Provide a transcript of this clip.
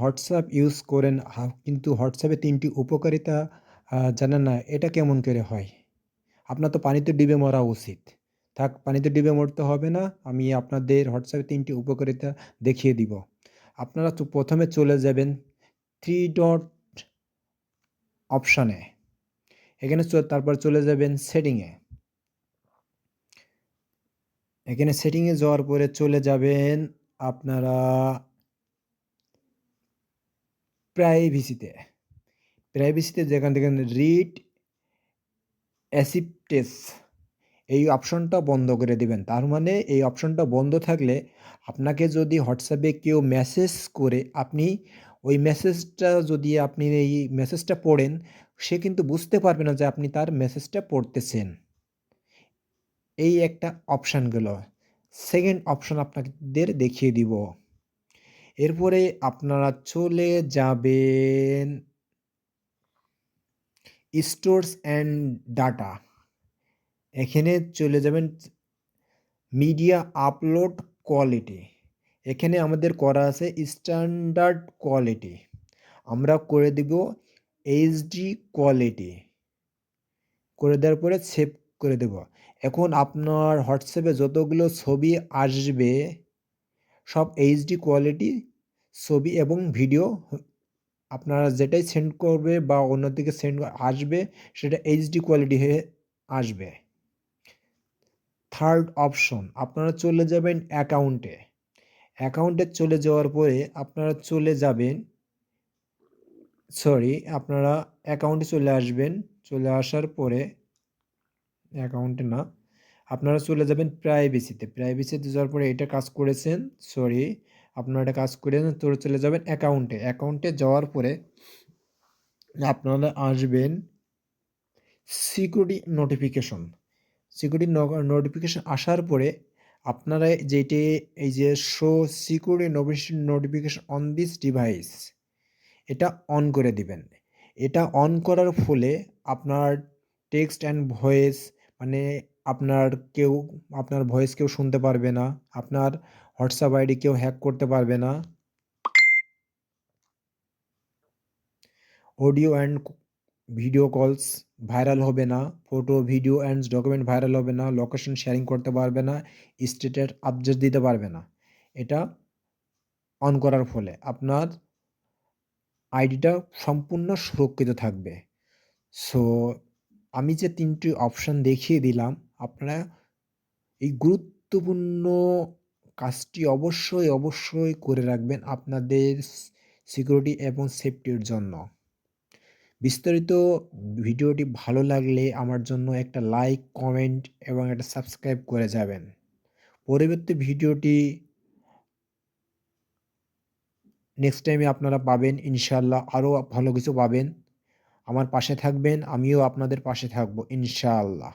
WhatsApp use করেন কিন্তু হোয়াটসঅ্যাপে তিনটি উপকারিতা জানেন না, এটা কেমন করে হয়? আপনার তো পানিতে ডুবে মরা উচিত। থাক পানিতে ডুবে মরতে হবে না। আমি আপনাদের হোয়াটসঅ্যাপে তিনটি উপকারিতা দেখিয়ে দিব। আপনারা তো প্রথমে চলে যাবেন থ্রি ডট অপশানে এখানে তারপর চলে যাবেন সেটিংয়ে এখানে সেটিংয়ে যাওয়ার পরে চলে যাবেন আপনারা প্রাইভেসিতে। প্রাইভেসিতে যেখান থেকে রিড অ্যাসিপ্টেস এই অপশনটা বন্ধ করে দিবেন। তার মানে এই অপশনটা বন্ধ থাকলে আপনাকে যদি হোয়াটসঅ্যাপে কেউ মেসেজ করে আপনি ওই মেসেজটা যদি আপনি এই মেসেজটা পড়েন, সে কিন্তু বুঝতে পারবে না যে আপনি তার মেসেজটা পড়তেছেন। এই একটা অপশন গেল। সেকেন্ড অপশন আপনাদের দেখিয়ে দিব। এরপরে আপনারা চলে যাবেন স্টোরস অ্যান্ড ডাটা। এখানে চলে যাবেন মিডিয়া আপলোড কোয়ালিটি। এখানে আমাদের করা আছে স্ট্যান্ডার্ড কোয়ালিটি। আমরা করে দিব এইচডি কোয়ালিটি। করে দেওয়ার পরে সেভ করে দেব। এখন আপনার হোয়াটসঅ্যাপে যতগুলো ছবি আসবে, সব এইচডি কোয়ালিটি ছবি এবং ভিডিও আপনারা যেটাই সেন্ড করবে বা অন্যদিকে সেন্ড আসবে সেটা এইচডি কোয়ালিটি হয়ে আসবে। থার্ড অপশন আপনারা চলে যাবেন অ্যাকাউন্টে। অ্যাকাউন্টে চলে যাওয়ার পরে আপনারা চলে যাবেন সরি আপনারা অ্যাকাউন্টে চলে আসবেন। চলে আসার পরে অ্যাকাউন্টে না, আপনারা চলে যাবেন প্রাইভেসিতে। প্রাইভেসিতে যাওয়ার পরে এটা কাজ করেছেন, সরি আপনারা এটা কাজ করে তো চলে যাবেন অ্যাকাউন্টে। অ্যাকাউন্টে যাওয়ার পরে আপনারা আসবেন সিকিউরিটি নোটিফিকেশন। সিকিউরিটি নোটিফিকেশন আসার পরে আপনারা যেটি, এই যে show security notification on this device এটা অন করে দিবেন। এটা অন করার ফলে আপনার টেক্সট অ্যান্ড ভয়েস মানে আপনার কেউ, আপনার ভয়েস কেউ শুনতে পারবে না। আপনার হোয়াটসঅ্যাপ আইডি কেউ হ্যাক করতে পারবে না। Audio and video calls viral হবে না। Photo, video and document viral হবে না। লোকেশন শেয়ারিং করতে পারবে না। স্ট্যাটাস আপডেট দিতে পারবে না। এটা অন করার ফলে আপনার আইডিটা সম্পূর্ণ সুরক্ষিত থাকবে। সো আমি যে তিনটি অপশান দেখিয়ে দিলাম আপনারা এই গুরুত্বপূর্ণ কাজটি অবশ্যই, অবশ্যই করে রাখবেন আপনাদের সিকিউরিটি এবং সেফটির জন্য। বিস্তারিত ভিডিওটি ভালো লাগলে আমার জন্য একটা লাইক, কমেন্ট এবং একটা সাবস্ক্রাইব করে যাবেন। পরবর্তী ভিডিওটি নেক্সট টাইমে আপনারা পাবেন ইনশাল্লাহ আরও ভালো কিছু পাবেন। আমার পাশে থাকবেন, আমিও আপনাদের পাশে থাকব ইনশাআল্লাহ।